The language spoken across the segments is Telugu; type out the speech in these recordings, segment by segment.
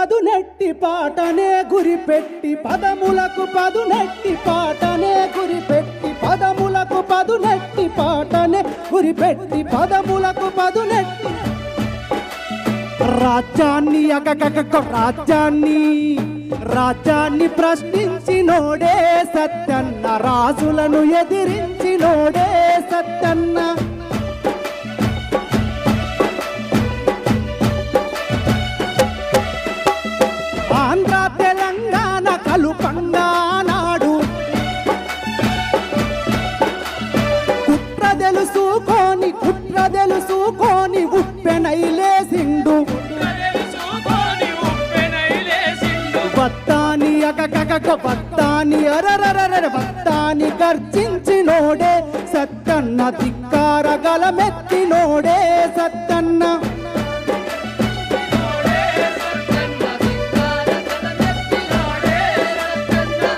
పదునెట్టి పాటనే గురిపెట్టి పదములకు పదునెట్టి పాటనే గురిపెట్టి పదములకు పదునెట్టి పాటనే గురిపెట్టి పదములకు పదునెట్టి. రాజ్యాన్ని అకకక రాజ్యాన్ని రాజ్యాన్ని ప్రశ్నించినోడే సత్యన్న రాజులను ఎదిరించినోడే సత్యన్న. అకకక భక్తాన్ని అరరరర బత్తాని గర్జించినోడే సత్తన్న ధిక్కార సత్తన్న.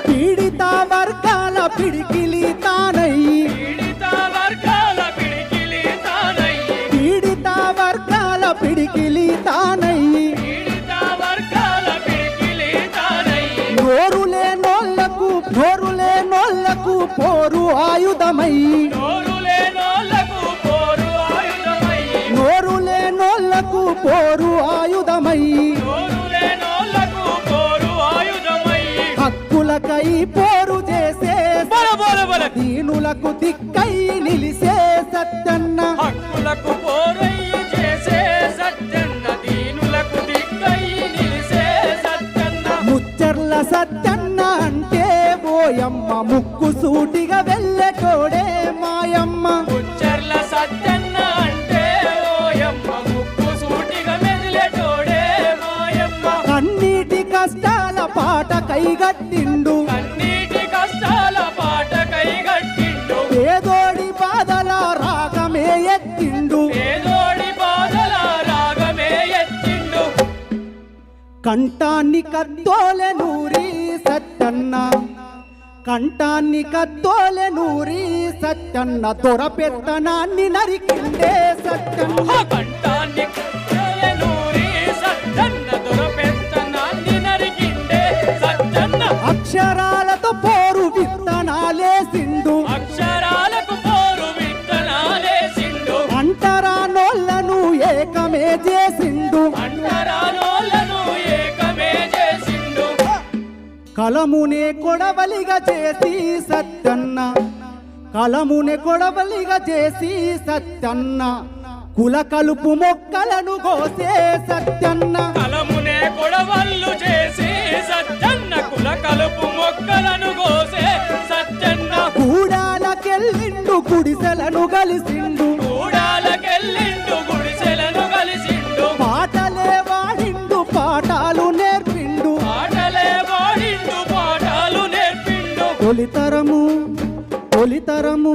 పీడిత వర్గాల పిడికి ఆయుధమయ్యి నోరు పోరు లేనోళ్ళకు పోరు పోరు ఆయుధమయ్యి. హక్కులకై పోరు చేసే దీనులకు దిక్కై నిలిసే సత్తన్న హక్కులకు పోరయ్యి చేసే సత్యన్న. దీనులకు దిక్కయ్యి నిలిసే సత్యన్న. ముచ్చర్ల సత్తన్న అంటే ఓయమ్మ ముక్కు సూటిగా వెళ్ళటోడే కైగట్టిండు కన్నీటి కష్టాల పాట కైగట్టిండు పేదోడి బాధల రాగమే ఎత్తిండు. పేదోడి బాధల రాగమే ఎత్తిండు. కంఠాన్ని కత్తోలె నూరి సత్తన్న. కంఠాన్ని కత్తోలె నూరి సత్తన్న. దొర పెత్తనాన్ని నరికిండే సత్తన్న. కంఠాన్ని కలమునే కొడవలిగా చేసి సత్తన్న. కలమునే కొడవలిగా చేసి సత్తన్న. కుల కలుపు మొక్కలను కోసే సత్తన్న. కలమునే కొడవళ్ళు చేసి సత్యన్న కుల కలుపు మొక్కలను కోసే సత్యన్న గూడాలకెళ్ళిండు గుడిసెలను కలిసిండు. తొలితరము తొలితరము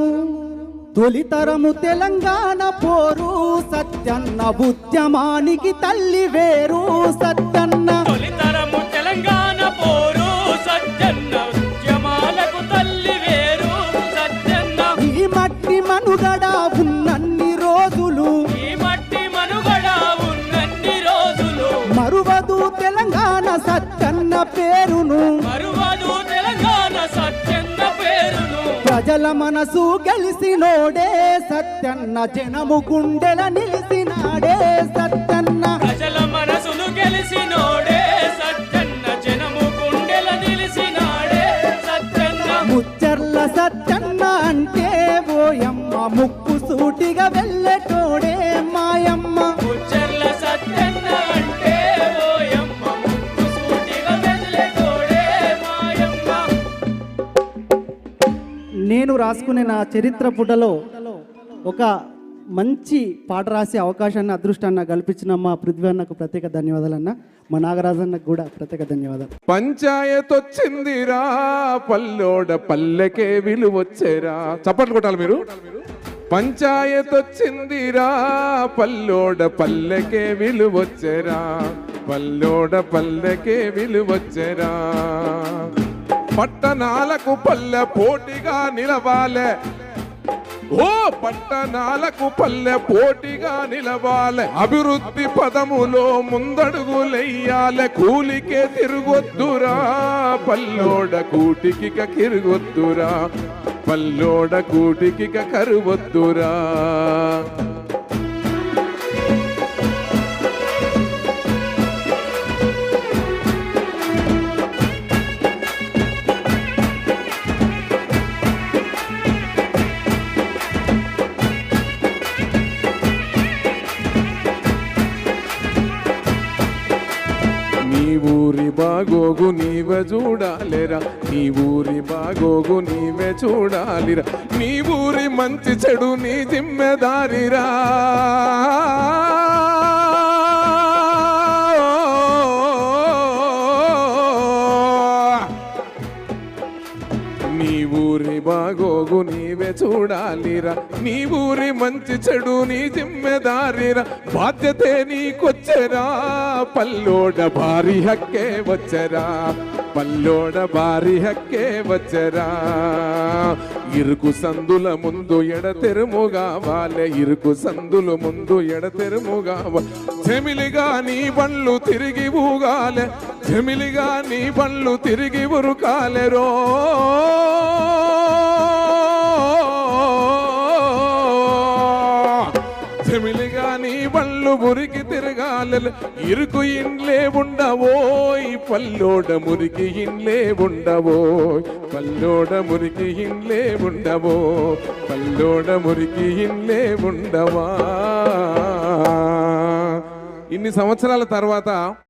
తొలితరము తెలంగాణ పోరు సత్యన్న ఉద్యమానికి తల్లి వేరు సత్యన్న తొలితరము తెలంగాణ పోరు సత్యన్న ఉద్యమాలకు తల్లి వేరు సత్యన్న ఈ మట్టి మనుగడ ఉన్నన్ని రోజులు ఈ మట్టి మనుగడ ఉన్నన్ని రోజులు. మరువదు తెలంగాణ సత్యన్న పేరును మరువదు ప్రజల మనసు గెలిసినోడే సత్యన్న జనము గుండెల నిలిసినాడే సత్యన్న. ప్రజల మనసును గెలిసినోడే సత్యన్న జనము గుండెల నిలిసినాడే సత్యన్న. ముచ్చర్ల సత్యన్న అంటే ఓయమ్మ ముక్కు సూటిగా వెళ్ళటోడే రాసుకునే నా చరిత్ర పుటలో ఒక మంచి పాట రాసే అవకాశాన్ని అదృష్టాన్ని కల్పించిన మా పృథ్వీ అన్నకు ప్రత్యేక ధన్యవాదాలన్న మా నాగరాజన్నకు కూడా ప్రత్యేక ధన్యవాదాలు. పంచాయత్ వచ్చిందిరా పల్లోడ పల్లెకే విలువచ్చేరా. చప్పట్లు కొట్టాలి మీరు. పంచాయత్ వచ్చిందిరా పల్లోడ పల్లెకే విలువచ్చేరా. పల్లోడ పల్లెకే విలువచ్చేరా. పట్టణాలకు పల్లె పోటీగా నిలవాలే. ఓ పట్టణాలకు పల్లె పోటీగా నిలవాలె. అభివృద్ధి పదములో ముందడుగులెయ్యాలె కూలికే తిరుగొద్దురా పల్లోడ కూటికిక కిరుగొద్దురా పల్లోడ కూటికిక కరువొద్దురా. ఊరి బాగోగు నీవే చూడాలిరా. నీ ఊరి బాగోగు నీవే చూడాలిరా. నీ ఊరి మంచి చెడు నీ జిమ్మెదారిరా బాగోగు చూడాలిరా. నీ ఊరి మంచి చెడు నీ జిమ్మెదారిరా బాధ్యతే నీకొచ్చరా. పల్లోడ భారీ హక్కే వచ్చరా. పల్లోడ భారీ హక్కే వచ్చరా. ఇరుకు సందుల ముందు ఎడతెరుముగా వాలే. ఇరుకు సందుల ముందు ఎడతెరుముగా చెమిలిగా నీ బండ్లు తిరిగి ఊగాలే. చెమిలిగా నీ బండ్లు తిరిగి ఉరుకాలెరో తిరగాలి ఇరుకు ఇండ్లే ఉండవోయ్ పల్లోడ మురికి ఇండ్లే ఉండవోయ్ పల్లోడ మురికి ఇండ్లే ఉండవో పల్లోడ మురికి ఇండ్లే ఉండవా. ఇన్ని సంవత్సరాల తర్వాత